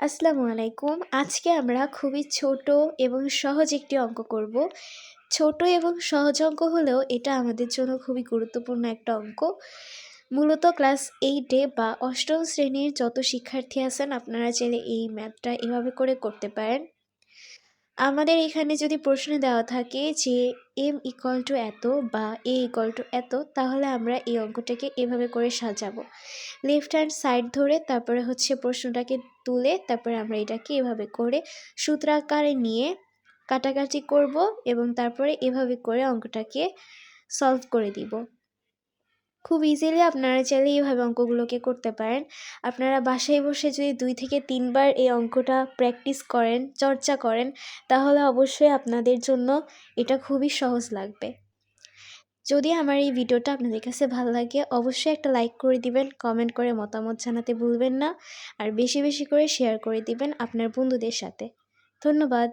আসসালামু আলাইকুম। আজকে আমরা খুবই ছোট এবং সহজ একটি অঙ্ক করব। ছোট এবং সহজ অঙ্ক হলেও এটা আমাদের জন্য খুবই গুরুত্বপূর্ণ একটা অঙ্ক। মূলত ক্লাস এইটে বা অষ্টম শ্রেণির যত শিক্ষার্থী আছেন, আপনারা চাইলে এই ম্যাথটা এভাবে করে করতে পারেন। আমাদের এখানে যদি প্রশ্ন দেওয়া থাকে যে এম ইকুয়াল টু এত বা এ ইকুয়াল টু এত, তাহলে আমরা এই অঙ্কটাকে এভাবে করে সাজাবো। লেফট হ্যান্ড সাইড ধরে তারপরে হচ্ছে প্রশ্নটাকে তুলে তারপরে আমরা এটাকে এভাবে করে সূত্রাকারে নিয়ে কাটাকাটি করব এবং তারপরে এভাবে করে অঙ্কটাকে সলভ করে দিব। খুব ইজিলি আপনারা চাইলে এইভাবে অঙ্কগুলোকে করতে পারেন। আপনারা বাসায় বসে যদি দুই থেকে তিনবার এই অঙ্কটা প্র্যাকটিস করেন, চর্চা করেন, তাহলে অবশ্যই আপনাদের জন্য এটা খুবই সহজ লাগবে। যদি আমার এই ভিডিওটা আপনাদের কাছে ভালো লাগে, অবশ্যই একটা লাইক করে দিবেন কমেন্ট করে মতামত জানাতে ভুলবেন না, আর বেশি বেশি করে শেয়ার করে দিবেন আপনার বন্ধুদের সাথে। ধন্যবাদ।